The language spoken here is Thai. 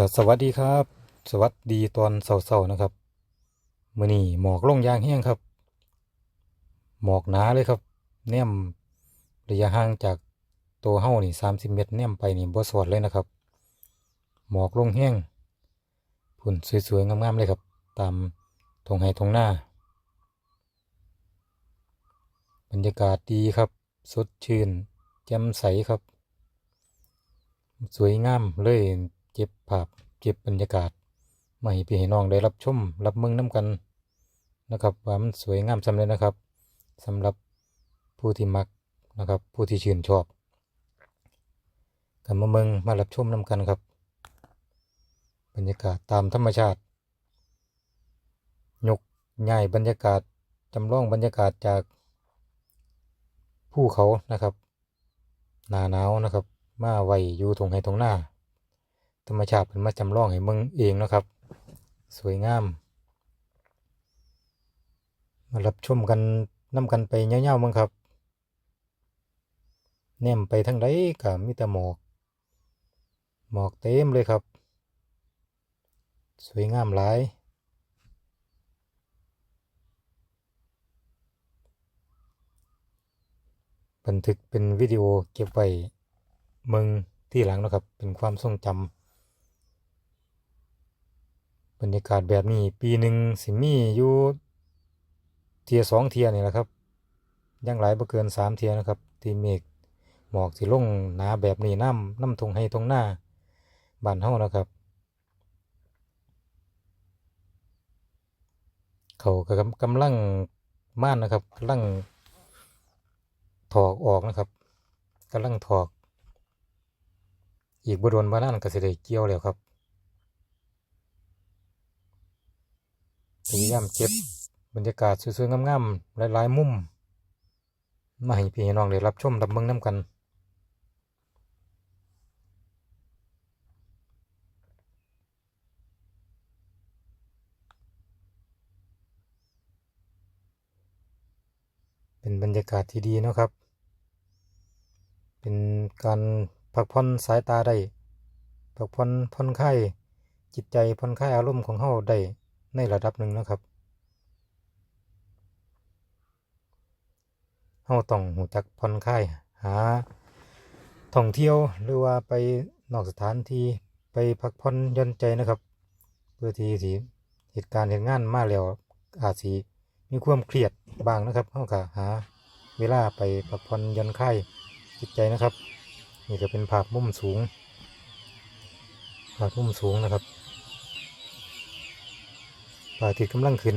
ก็สวัสดีครับ สวัสดีตอนเช้าๆนะครับมื้อนี้หมอกลงอย่างแห้งครับ หมอกหนาเลยครับ แนมระยะห่างจากตัวเฮ้านี่30เมตรแนมไปนี่บ่สอดเลยนะครับ หมอกลงแห้งพุ่นสวยๆงามๆเลยครับ ตามทงไห้ทงหน้า บรรยากาศดีครับ สดชื่นแจ่มใสครับ สวยงามเลย เก็บภาพเก็บบรรยากาศมาให้พี่ให้น้องได้รับชมรับเมืองน้ำกันนะครับว่ามันสวยงามสำเร็จนะครับสำหรับผู้ที่มักนะครับ ผู้ที่ชื่นชอบกันมาเมืองมารับชมน้ำกันครับ บรรยากาศตามธรรมชาติยกง่ายบรรยากาศจำลองบรรยากาศจากภูเขานะครับ หนาหนาวนะครับ มาไว้อยู่ตรงไห้ตรงหน้า ธรรมชาติเป็นมาจำลองให้เมืองเองนะครับ สวยงาม มารับชมกันนํกันไปเงาวๆมั้งครับแนมไปทางใดก็มีแต่หมอก หมอกเต็มเลยครับ สวยงามหลายบันทึกเป็นวิดีโอเก็บไว้มืองที่หลังนะครับ เป็นความทรงจำ บรรยากาศแบบนี้ ปีหนึ่งสิมีอยู่เทียสองเทียนี่แหละครับยังหลายบ่เกินสามเทียนะครับที่เมฆหมอกที่ลงหนาแบบนี้น้ำน้ำทงให้ทงหน้าบ้านเฮานะครับ เขากำกำลังม่านนะครับกำลังถอกออกนะครับกำลังถอก อีกบโดนบ้านนั้นก็สิได้เกี่ยวแล้วครับ พยายามเก็บบรรยากาศสวยๆงามๆหลายๆมุม มาให้พี่น้องได้รับชมรับเบิ่งน้ำกัน เป็นบรรยากาศที่ดีนะครับ เป็นการพักผ่อนสายตาได้พักผ่อนผ่อนคลายจิตใจผ่อนคลายอารมณ์ของเฮาได้ ในระดับหนึ่งนะครับเฮาต้องหูจักผ่อนคลายหาท่องเที่ยวหรือว่าไปนอกสถานที่ไปพักผ่อนย่อนใจนะครับเพื่อที่สิเหตุการณ์เหตุงานมาแล้วอาจสิมีความเครียดบ้างนะครับเฮาก็หาเวลาไปพักผ่อนย่อนคลายจิตใจนะครับ นี่ก็เป็นภาพมุมสูงภาพมุมสูงนะครับ พระอาทิตย์กำลังขึ้น